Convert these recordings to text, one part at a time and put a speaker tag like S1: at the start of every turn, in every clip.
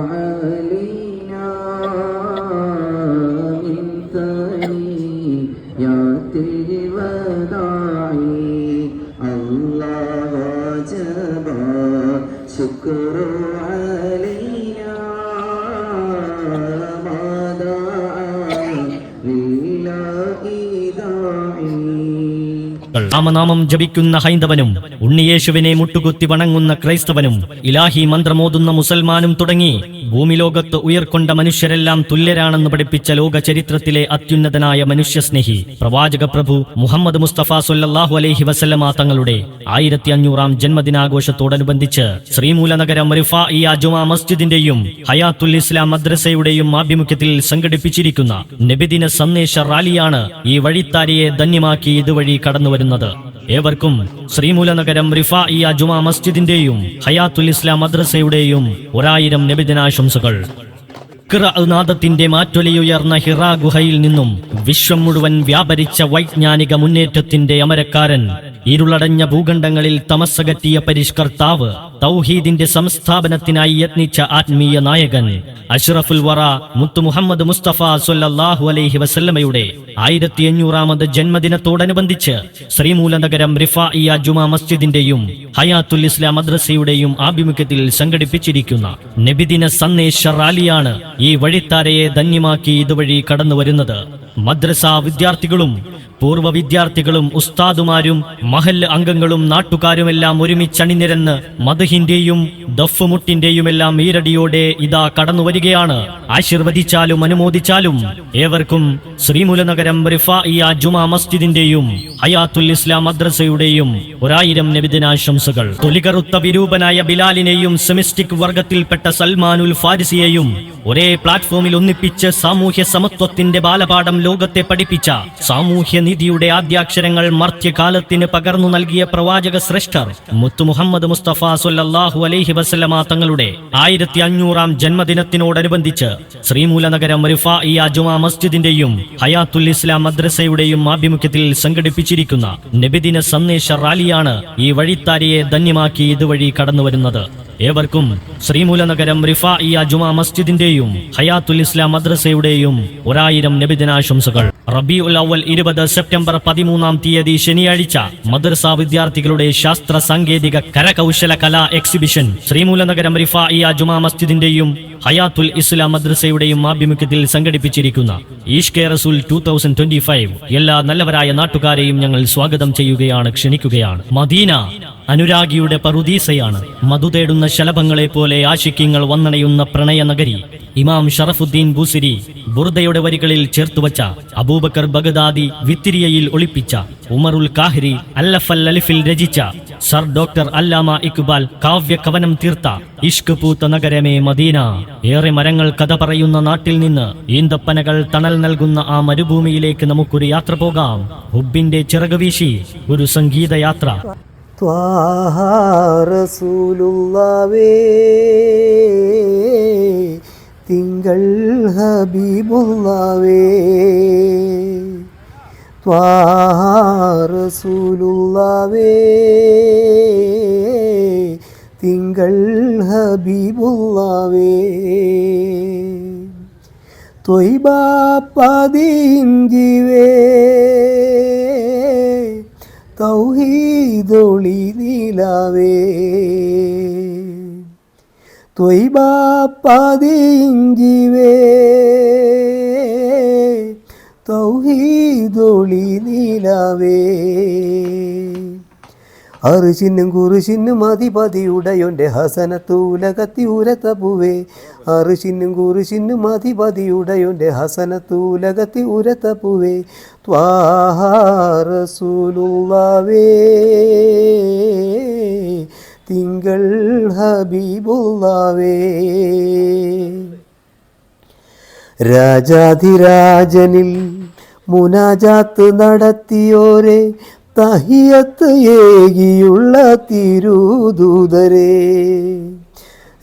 S1: Uh,
S2: നാമനാമം ജപിക്കുന്ന ഹൈന്ദവനും ഉണ്ണിയേശുവിനെ മുട്ടുകുത്തി വണങ്ങുന്ന ക്രൈസ്തവനും ഇലാഹി മന്ത്രമോതുന്ന മുസൽമാനും തുടങ്ങി ഭൂമിലോകത്ത് ഉയർക്കൊണ്ട മനുഷ്യരെല്ലാം തുല്യരാണെന്ന് പഠിപ്പിച്ച ലോക ചരിത്രത്തിലെ അത്യുന്നതനായ മനുഷ്യസ്നേഹി പ്രവാചക പ്രഭു മുഹമ്മദ് മുസ്തഫ സൊല്ലാഹു അലൈഹി വസല്ലമ തങ്ങളുടെ ആയിരത്തി അഞ്ഞൂറാം ജന്മദിനാഘോഷത്തോടനുബന്ധിച്ച് ശ്രീമൂലനഗരം റിഫാഇയ അജുമാ മസ്ജിദിന്റെയും ഹയാത്തുൽ ഇസ്ലാം മദ്രസയുടെയും ആഭിമുഖ്യത്തിൽ സംഘടിപ്പിച്ചിരിക്കുന്ന നബിദിന സന്ദേശ റാലിയാണ് ഈ വഴിത്താരിയെ ധന്യമാക്കി ഇതുവഴി കടന്നുവരുന്നത്. ഏവർക്കും ശ്രീമൂലനഗരം റിഫാഇയ ജുമാ മസ്ജിദിന്റെയും ഹയാത്തുൽ ഇസ്ലാം മദ്രസയുടെയും ഒരായിരം നബിദിനാശംസകൾ. നാദത്തിന്റെ മാറ്റൊലിയുയർന്ന ഹിറ ഗുഹയിൽ നിന്നും വിശ്വം മുഴുവൻ വ്യാപരിച്ച വൈജ്ഞാനിക മുന്നേറ്റത്തിന്റെ അമരക്കാരൻ ഇരുളടഞ്ഞ ഭൂഖണ്ഡങ്ങളിൽ തമസ്സകറ്റിയ പരിഷ്കർത്താവ് തൗഹീദിന്റെ സംസ്ഥാപനത്തിനായി യത്നിച്ച ആത്മീയ നായകൻ അഷ്റഫുൽ വറ മുത്തു മുഹമ്മദ് മുസ്തഫ സൊല്ലാഹു അലൈഹി വസല്ലമയുടെ ആയിരത്തി അഞ്ഞൂറാമത് ജന്മദിനത്തോടനുബന്ധിച്ച് ശ്രീമൂലനഗരം റിഫാഇയ ജുമാ മസ്ജിദിന്റെയും ഹയാത്തുൽ ഇസ്ലാം മദ്രസയുടെയും ആഭിമുഖ്യത്തിൽ സംഘടിപ്പിച്ചിരിക്കുന്ന നബിദിന സന്ദേശ റാലിയാണ് ഈ വഴിത്താരയെ ധന്യമാക്കി ഇതുവഴി കടന്നു വരുന്നത് മദ്രസ വിദ്യാർത്ഥികളും പൂർവ വിദ്യാർത്ഥികളും ഉസ്താദുമാരും മഹല്ല് അംഗങ്ങളും നാട്ടുകാരുമെല്ലാം ഒരുമിച്ചണിനിരന്ന് മധുഹിന്റെയും ദഫ്മുട്ടിന്റെയുമെല്ലാം ഈരടിയോടെ ഇതാ കടന്നു വരികയാണ്. ആശീർവദിച്ചാലും അനുമോദിച്ചാലും ഏവർക്കും ശ്രീമൂലനഗരം റിഫാഇയ ജുമാ മസ്ജിദിന്റെയും ഹയാത്തുൽ ഇസ്ലാം മദ്രസയുടെയും ഒരായിരം നബിദിനാശംസകൾ. തൊലികറുത്ത വിരൂപനായ ബിലാലിനെയും സെമിസ്റ്റിക് വർഗത്തിൽപ്പെട്ട സൽമാനുൽ ഫാരിസിയെയും ഒരേ പ്ലാറ്റ്ഫോമിൽ ഒന്നിപ്പിച്ച് സാമൂഹ്യ സമത്വത്തിന്റെ ബാലപാഠം ലോകത്തെ പഠിപ്പിച്ച സാമൂഹ്യനിധിയുടെ ആദ്യാക്ഷരങ്ങൾ മർത്യകാലത്തിന് പകർന്നു നൽകിയ പ്രവാചക ശ്രേഷ്ഠർ മുത്തു മുഹമ്മദ് മുസ്തഫ സൊല്ലാഹു അലൈഹി വസല്ലമ തങ്ങളുടെ ആയിരത്തി അഞ്ഞൂറാം ജന്മദിനത്തിനോടനുബന്ധിച്ച് ശ്രീമൂലനഗരം റിഫാഇയ ജുമാ മസ്ജിദിന്റെയും ഹയാത്തുൽ ഇസ്ലാം മദ്രസയുടെയും ആഭിമുഖ്യത്തിൽ സംഘടിപ്പിച്ചിരിക്കുന്ന നബിദിന സന്ദേശ റാലിയാണ് ഈ വഴിത്താരിയെ ധന്യമാക്കി ഇതുവഴി കടന്നുവരുന്നത്. ഏവർക്കും ശ്രീമൂലനഗരം റിഫാഇയ ജുമാ മസ്ജിദിന്റെയും ഹയാത്തുൽ ഇസ്ലാം മദ്രസയുടെയും ഒരായിരം നബിദിനാശംസകൾ. റബി ഉൽ അവൽ ഇരുപത് സെപ്റ്റംബർ പതിമൂന്നാം തീയതി ശനിയാഴ്ച മദ്രസ വിദ്യാർത്ഥികളുടെ ശാസ്ത്ര സാങ്കേതിക കരകൗശല കലാ എക്സിബിഷൻ ശ്രീമൂലനഗരം റിഫാഇയ ജുമാ മസ്ജിദിന്റെയും ഹയാത്തുൽ ഇസ്ലാം മദ്രസയുടെയും ആഭിമുഖ്യത്തിൽ സംഘടിപ്പിച്ചിരിക്കുന്ന Ishq e Rasool two thousand twenty five. എല്ലാ നല്ലവരായ നാട്ടുകാരെയും ഞങ്ങൾ സ്വാഗതം ചെയ്യുകയാണ് ക്ഷണിക്കുകയാണ്. മദീന അനുരാഗിയുടെ പറുദീസയാണ്. മധു തേടുന്ന ശലഭങ്ങളെ പോലെ ആശിക്യങ്ങൾ വന്നണയുന്ന പ്രണയനഗരി ഇമാം ഷറഫുദ്ദീൻ ബൂസിരി ബുർദയുടെ വരികളിൽ ചേർത്തുവച്ച അബൂബക്കർ ബഗദാദി വിത്തിരിയയിൽ ഒളിപ്പിച്ച ഉമറുൽ കാഹിരി അല്ലഫൽ അലിഫിൽ രചിച്ച സർ ഡോക്ടർ അല്ലാമ ഇക്ബാൽ കാവ്യ കവനം തീർത്ത ഇഷ്ക് പൂത്ത നഗരമേ മദീന. ഏറെ മരങ്ങൾ കഥ പറയുന്ന നാട്ടിൽ നിന്ന് ഈന്തപ്പനകൾ തണൽ നൽകുന്ന ആ മരുഭൂമിയിലേക്ക് നമുക്കൊരു യാത്ര പോകാം. ഹുബിന്റെ ചിറക് വീശി ഒരു സംഗീതയാത്ര.
S3: ത്വാഹ റസൂലുള്ളാവേ തിങ്കൾ ഹബീബുള്ളാവേ. ത്വാഹ റസൂലുള്ളാവേ തിങ്കൾ ഹബീബുള്ളാവേ. തൊയ്ബാപ്പതിഞ്ചിവേ തൗഹീദൊളി നീലാവേ. ത്വയ്ബാപ്പതിഞ്ചിവേ തൗഹീദൊളി നീലാവേ. അറിശിന്നും കുറിശിന്നും അധിപതിയുടയൊന്റെ ഹസനത്തൂലകത്തി ഉരത്തപ്പുവേ അറിശിന്നും കുറിശിന്നും അധിപതിയുടയൊന്റെ ഹസനത്തൂലകത്തി ഉരത്തപ്പുവേ ത്വാഹാറസൂലുള്ളവേ. തിങ്കൾ ഹബീബുള്ളവേ. രാജാധിരാജനിൽ മുനാജാത്ത് നടത്തിയോരെ. തഹിയത്ത് ഏകിയുള്ള തിരുദൂതരേ.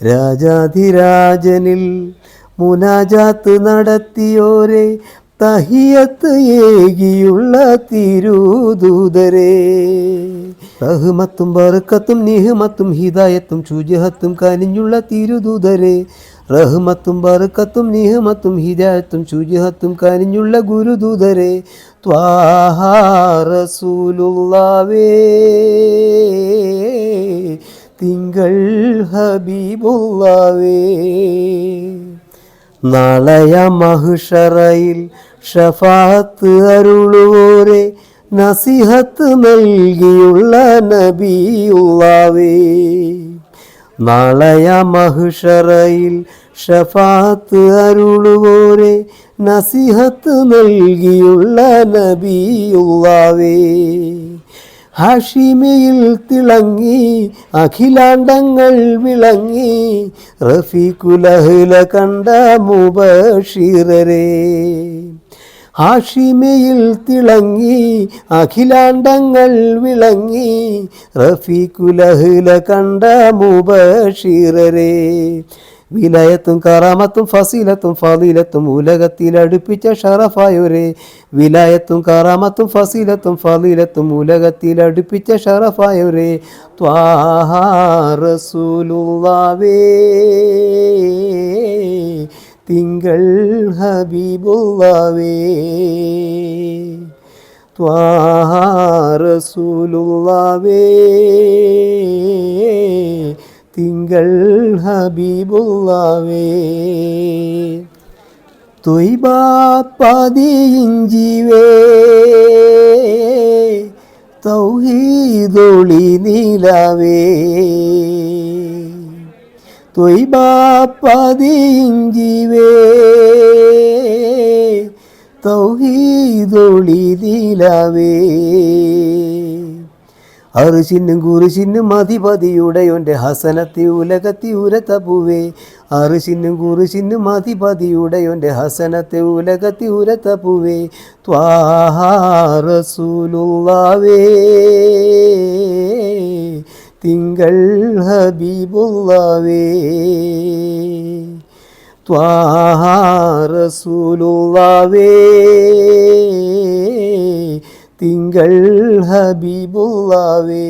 S3: രാജാധിരാജനിൽ മുനാജാത്ത് നടത്തിയോരെ. തഹിയത്ത് ഏകിയുള്ള തിരുദൂതരേ. റഹ്മത്തും ബർക്കത്തും നിഹ്മത്തും ഹിദായത്തും ശുചിഹത്തും കനിഞ്ഞുള്ള തിരുദൂതരെ. റഹ്മത്തും ബർക്കത്തും നിഹ്മത്തും ഹിദായത്തും ശുചിഹത്തും കനിഞ്ഞുള്ള ഗുരുദൂതരെ. ത്വാഹാറസൂലുള്ളാവേ തിങ്കൾ ഹബീബുള്ളാവേ നാളയ മഹുഷറയിൽ ഷഫാത്ത് അരുളുവോരെ നസിഹത്ത് നൽകിയുള്ള നബിയുള്ളാവേ. നാളയ മഹുഷറയിൽ ഷഫാത്ത് അരുളുവോരെ നസിഹത്ത് നൽകിയുള്ള നബിയുള്ളാവേ. ഹാഷിമയിൽ തിളങ്ങി അഖിലാണ്ടങ്ങൾ വിളങ്ങി റഫീഖുലഹ്ല കണ്ട മുബഷിറരേ. ഹാഷിമയിൽ തിളങ്ങി അഖിലാണ്ടങ്ങൾ വിളങ്ങി റഫീഖുലഹ്ല കണ്ട മുബഷിറരേ. വിലയത്തും കറാമത്തും ഫസീലത്തും ഫലീലത്തും ഉലകത്തിൽ അടുപ്പിച്ച ഷറഫായൊരേ. വിലായത്തും കറാമത്തും ഫസീലത്തും ഫലീലത്തും ഉലകത്തിൽ അടുപ്പിച്ച ഷറഫായൊരേ. ത്വാഹാറസൂലുള്ളാവേ തിങ്കൾ ഹബീബുള്ളാവേ ത്വാഹാറസൂലുള്ളാവേ തിങ്കൾ ഹബീബുള്ളാവേ. തൊയ്ബാപ്പതിയിഞ്ചിവേ തൗഹീദൊളി തൊയ്ബാ തൊയ്ബാപ്പതിയിഞ്ചിവേ തൗഹീദൊളി നീലവേ. അറുശിന്നും കുറിശിന്നും അധിപതിയുടെയൊന്റെ ഹസനത്തി ഉലകത്തി ഉരത്തപ്പുവേ അറുശിന്നും കുറിശിന്നും അധിപതിയുടെയൊന്റെ ഹസനത്തെ ഉലകത്തി ഉരത്തപ്പുവേ ത്വാഹാറസൂലുള്ളാവേ തിങ്കൾ ഹബീബുള്ളാവേ. ത്വാഹാറസൂലുള്ളാവേ തിങ്കൾ ഹബീബുള്ളാവേ.